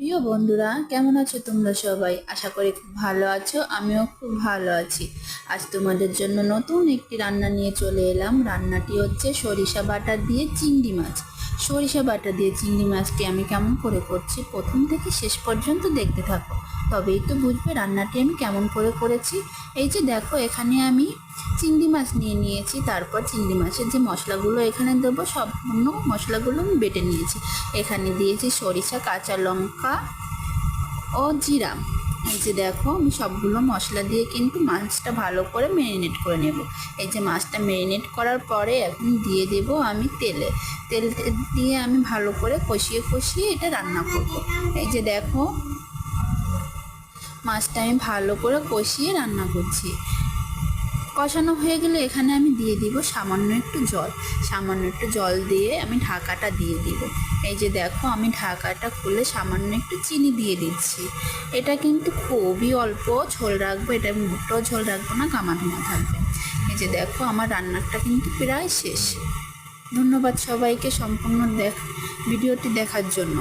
প্রিয় বন্ধুরা, কেমন আছো তোমরা সবাই? আশা করি খুব ভালো আছো, আমিও খুব ভালো আছি। আজ তোমাদের জন্য নতুন একটি রান্না নিয়ে চলে এলাম। রান্নাটি হচ্ছে সরিষা বাটা দিয়ে চিংড়ি মাছ। সরিষা বাটা দিয়ে চিংড়ি মাছটি আমি কেমন করে করছি, প্রথম থেকে শেষ পর্যন্ত দেখতে থাকো। তবেই তো বুঝবে রান্নাটি আমি কেমন করে করেছি। এই যে দেখো, এখানে আমি চিংড়ি মাছ নিয়ে নিয়েছি, তারপর চিংড়ি মাছের যে মশলাগুলো এখানে দেবো, সম্পূর্ণ মশলাগুলো আমি বেটে নিয়েছি। এখানে দিয়েছি সরিষা, কাঁচা লঙ্কা ও জিরা। এই যে দেখো, আমি সবগুলো মশলা দিয়ে কিন্তু মাছটা ভালো করে ম্যারিনেট করে নেব। এই যে মাছটা ম্যারিনেট করার পরে এখন দিয়ে দেব আমি তেলে। তেল দিয়ে আমি ভালো করে কষিয়ে কষিয়ে এটা রান্না করব। এই যে দেখো মাছটা আমি ভালো করে কষিয়ে রান্না করছি। কষানো হয়ে গেলে এখানে আমি দিয়ে দিব সামান্য একটু জল। সামান্য একটু জল দিয়ে আমি ঢাকাটা দিয়ে দিব। এই যে দেখো, আমি ঢাকাটা খুলে সামান্য একটু চিনি দিয়ে দিচ্ছি। এটা কিন্তু খুবই অল্প ঝোল রাখব, এটা মোটেও ঝোল রাখব না কামাধুমা থাকবে। এই যে দেখো, আমার রান্নাটা কিন্তু প্রায় শেষ। ধন্যবাদ সবাইকে সম্পূর্ণ দেখ, ভিডিওটি দেখার জন্য।